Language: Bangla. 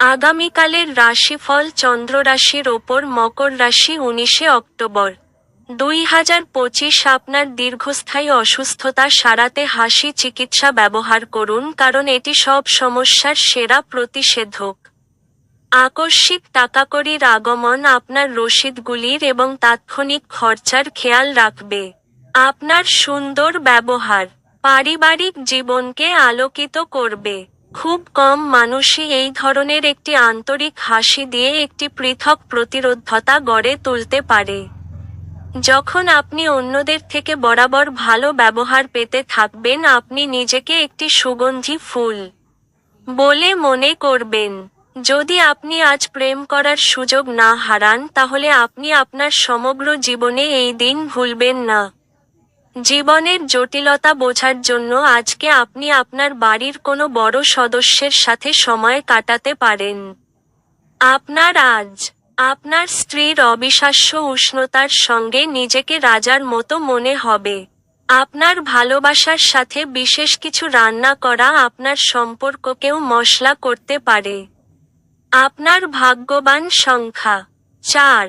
আগামীকালের রাশিফল চন্দ্র রাশির ওপর মকর রাশি উনিশে অক্টোবর। দুই হাজার পঁচিশ আপনার দীর্ঘস্থায়ী অসুস্থতা সারাতে হাসি চিকিৎসা ব্যবহার করুন কারণ এটি সব সমস্যার সেরা প্রতিষেধক। আকস্মিক টাকাকড়ির আগমন আপনার রসিদগুলির এবং তাৎক্ষণিক খরচার খেয়াল রাখবে। আপনার সুন্দর ব্যবহার পারিবারিক জীবনকে আলোকিত করবে। খুব কম মানুষই এই ধরনের একটি আন্তরিক হাসি দিয়ে একটি পৃথক প্রতিরোধতা গড়ে তুলতে পারে। যখন আপনি অন্যদের থেকে বরাবর ভালো ব্যবহার পেতে থাকবেন, আপনি নিজেকে একটি সুগন্ধি ফুল বলে মনে করবেন। যদি আপনি আজ প্রেম করার সুযোগ না হারান, তাহলে আপনি আপনার সমগ্র জীবনে এই দিন ভুলবেন না। জীবনের জটিলতা বোঝার জন্য আজকে আপনি আপনার বাড়ির কোনো বড় সদস্যের সাথে সময় কাটাতে পারেন। আপনার আজ, আপনার স্ত্রীর অবিশ্বাস্য উষ্ণতার সঙ্গে নিজেকে রাজার মতো মনে হবে। আপনার ভালোবাসার সাথে বিশেষ কিছু রান্না করা আপনার সম্পর্ককেও মশলা করতে পারে। আপনার ভাগ্যবান সংখ্যা, চার।